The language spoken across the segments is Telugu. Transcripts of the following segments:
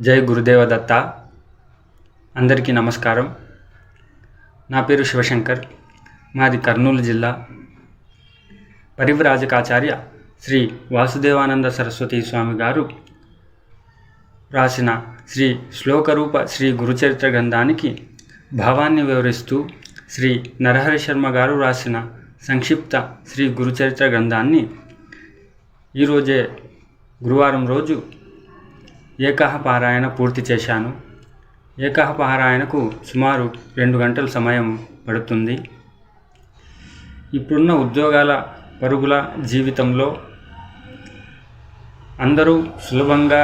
జై గురుదేవ దత్త. అందరికీ నమస్కారం. నా పేరు శివశంకర్. మాది కర్నూలు జిల్లా. పరివ్రాజకాచార్య శ్రీ వాసుదేవానంద సరస్వతి స్వామి గారు రాసిన శ్రీ శ్లోకరూప శ్రీ గురుచరిత్ర గ్రంథానికి భావాన్ని వివరిస్తూ శ్రీ నరహరి శర్మ గారు రాసిన సంక్షిప్త శ్రీ గురుచరిత్ర గ్రంథాన్ని ఈరోజే గురువారం రోజు ఏకాహ పారాయణ పూర్తి చేశాను. ఏకాహ పారాయణకు సుమారు రెండు గంటల సమయం పడుతుంది. ఇప్పుడున్న ఉద్యోగాల పరుగుల జీవితంలో అందరూ సులభంగా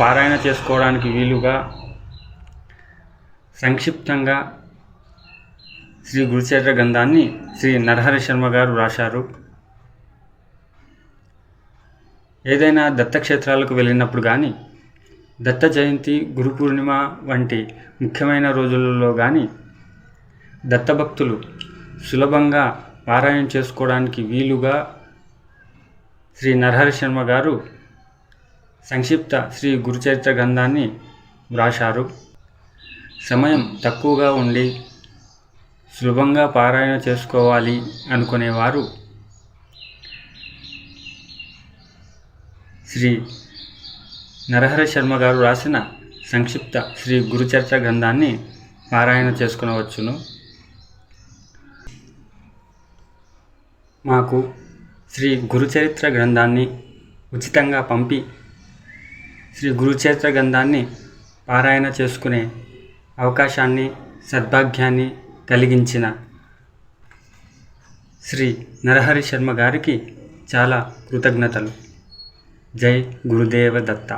పారాయణ చేసుకోవడానికి వీలుగా సంక్షిప్తంగా శ్రీ గురుచరిత్ర గ్రంథాన్ని శ్రీ నరహరి శర్మ గారు రాశారు. ఏదైనా దత్తక్షేత్రాలకు వెళ్ళినప్పుడు కానీ దత్త జయంతి గురు పూర్ణిమ వంటి ముఖ్యమైన రోజులలో కానీ దత్తభక్తులు సులభంగా పారాయణ చేసుకోవడానికి వీలుగా శ్రీ నరహరి శర్మ గారు సంక్షిప్త శ్రీ గురుచరిత్ర గ్రంథాన్ని వ్రాశారు. సమయం తక్కువగా ఉండి సులభంగా పారాయణ చేసుకోవాలి అనుకునేవారు శ్రీ నరహరి శర్మ గారు రాసిన సంక్షిప్త శ్రీ గురుచరిత్ర గ్రంథాన్ని పారాయణ చేసుకునవచ్చును. మాకు శ్రీ గురుచరిత్ర గ్రంథాన్ని ఉచితంగా పంపి శ్రీ గురుచరిత్ర గ్రంథాన్ని పారాయణ చేసుకునే అవకాశాన్ని సద్భాగ్యాన్ని కలిగించిన శ్రీ నరహరి శర్మ గారికి చాలా కృతజ్ఞతలు. జై గురుదేవ దత్త